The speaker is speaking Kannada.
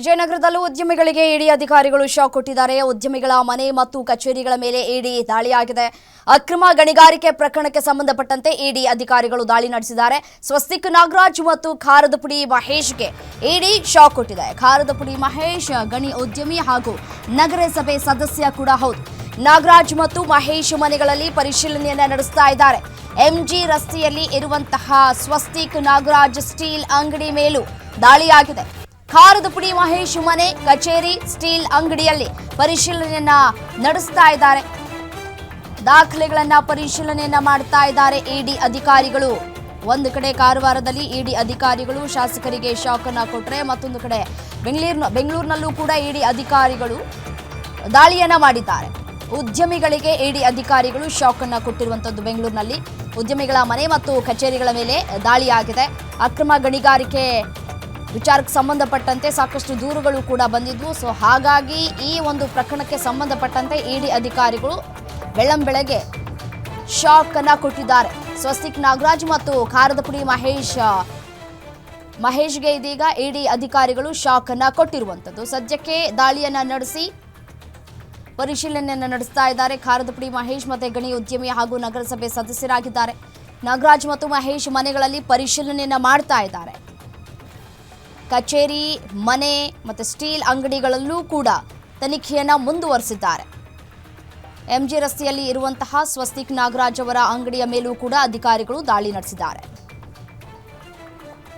ವಿಜಯನಗರದಲ್ಲೂ ಉದ್ಯಮಿಗಳಿಗೆ ಇಡಿ ಅಧಿಕಾರಿಗಳು ಶಾಕ್ ಕೊಟ್ಟಿದ್ದಾರೆ. ಉದ್ಯಮಿಗಳ ಮನೆ ಮತ್ತು ಕಚೇರಿಗಳ ಮೇಲೆ ಇಡಿ ದಾಳಿಯಾಗಿದೆ. ಅಕ್ರಮ ಗಣಿಗಾರಿಕೆ ಪ್ರಕರಣಕ್ಕೆ ಸಂಬಂಧಪಟ್ಟಂತೆ ಇಡಿ ಅಧಿಕಾರಿಗಳು ದಾಳಿ ನಡೆಸಿದ್ದಾರೆ. ಸ್ವಸ್ತಿಕ್ ನಾಗರಾಜ್ ಮತ್ತು ಖಾರದಪುಡಿ ಮಹೇಶ್ಗೆ ಇಡಿ ಶಾಕ್ ಕೊಟ್ಟಿದೆ. ಖಾರದಪುಡಿ ಮಹೇಶ್, ಗಣಿ ಉದ್ಯಮಿ ಹಾಗೂ ನಗರಸಭೆ ಸದಸ್ಯ ಕೂಡ ಹೌದು. ನಾಗರಾಜ್ ಮತ್ತು ಮಹೇಶ್ ಮನೆಗಳಲ್ಲಿ ಪರಿಶೀಲನೆಯನ್ನು ನಡೆಸ್ತಾ ಇದ್ದಾರೆ. ಎಂಜಿ ರಸ್ತೆಯಲ್ಲಿ ಇರುವಂತಹ ಸ್ವಸ್ತಿಕ್ ನಾಗರಾಜ್ ಸ್ಟೀಲ್ ಅಂಗಡಿ ಮೇಲೂ ದಾಳಿಯಾಗಿದೆ. ಖಾರದ ಪುಡಿ ಮಹೇಶ್ ಮನೆ, ಕಚೇರಿ, ಸ್ಟೀಲ್ ಅಂಗಡಿಯಲ್ಲಿ ಪರಿಶೀಲನೆಯನ್ನ ನಡೆಸ್ತಾ ಇದ್ದಾರೆ. ದಾಖಲೆಗಳನ್ನ ಪರಿಶೀಲನೆಯನ್ನ ಮಾಡ್ತಾ ಇದ್ದಾರೆ ಇಡಿ ಅಧಿಕಾರಿಗಳು. ಒಂದು ಕಡೆ ಕಾರವಾರದಲ್ಲಿ ಇಡಿ ಅಧಿಕಾರಿಗಳು ಶಾಸಕರಿಗೆ ಶಾಕ್ ಅನ್ನ ಕೊಟ್ಟರೆ ಮತ್ತೊಂದು ಕಡೆ ಬೆಂಗಳೂರಿನ ಬೆಂಗಳೂರಿನಲ್ಲೂ ಕೂಡ ಇಡಿ ಅಧಿಕಾರಿಗಳು ದಾಳಿಯನ್ನ ಮಾಡಿದ್ದಾರೆ. ಉದ್ಯಮಿಗಳಿಗೆ ಇಡಿ ಅಧಿಕಾರಿಗಳು ಶಾಕ್ ಅನ್ನ ಕೊಟ್ಟಿರುವಂತದ್ದು ಬೆಂಗಳೂರಿನಲ್ಲಿ. ಉದ್ಯಮಿಗಳ ಮನೆ ಮತ್ತು ಕಚೇರಿಗಳ ಮೇಲೆ ದಾಳಿಯಾಗಿದೆ. ಅಕ್ರಮ ಗಣಿಗಾರಿಕೆ ವಿಚಾರಕ್ಕೆ ಸಂಬಂಧಪಟ್ಟಂತೆ ಸಾಕಷ್ಟು ದೂರುಗಳು ಕೂಡ ಬಂದಿದ್ವು. ಸೊ ಹಾಗಾಗಿ ಈ ಒಂದು ಪ್ರಕರಣಕ್ಕೆ ಸಂಬಂಧಪಟ್ಟಂತೆ ಇಡಿ ಅಧಿಕಾರಿಗಳು ಬೆಳ್ಳಂಬೆಳಗ್ಗೆ ಶಾಕ್ ಅನ್ನ ಕೊಟ್ಟಿದ್ದಾರೆ. ಸ್ವಸ್ತಿಕ್ ನಾಗರಾಜ್ ಮತ್ತು ಖಾರದಪುಡಿ ಮಹೇಶ್, ಮಹೇಶ್ಗೆ ಇದೀಗ ಇಡಿ ಅಧಿಕಾರಿಗಳು ಶಾಕ್ ಅನ್ನ ಕೊಟ್ಟಿರುವಂತದ್ದು ಸದ್ಯಕ್ಕೆ ದಾಳಿಯನ್ನ ನಡೆಸಿ ಪರಿಶೀಲನೆಯನ್ನ ನಡೆಸ್ತಾ ಇದ್ದಾರೆ ಖಾರದಪುಡಿ ಮಹೇಶ್ ಮತ್ತೆ ಗಣಿ ಉದ್ಯಮಿ ಹಾಗೂ ನಗರಸಭೆ ಸದಸ್ಯರಾಗಿದ್ದಾರೆ. ನಾಗರಾಜ್ ಮತ್ತು ಮಹೇಶ್ ಮನೆಗಳಲ್ಲಿ ಪರಿಶೀಲನೆಯನ್ನ ಮಾಡ್ತಾ ಇದ್ದಾರೆ. ಕಚೇರಿ, ಮನೆ ಮತ್ತು ಸ್ಟೀಲ್ ಅಂಗಡಿಗಳಲ್ಲೂ ಕೂಡ ತನಿಖೆಯನ್ನು ಮುಂದುವರೆಸಿದ್ದಾರೆ. ಎಂಜಿ ರಸ್ತೆಯಲ್ಲಿ ಇರುವಂತಹ ಸ್ವಸ್ತಿಕ್ ನಾಗರಾಜ್ ಅವರ ಅಂಗಡಿಯ ಮೇಲೂ ಕೂಡ ಅಧಿಕಾರಿಗಳು ದಾಳಿ ನಡೆಸಿದ್ದಾರೆ.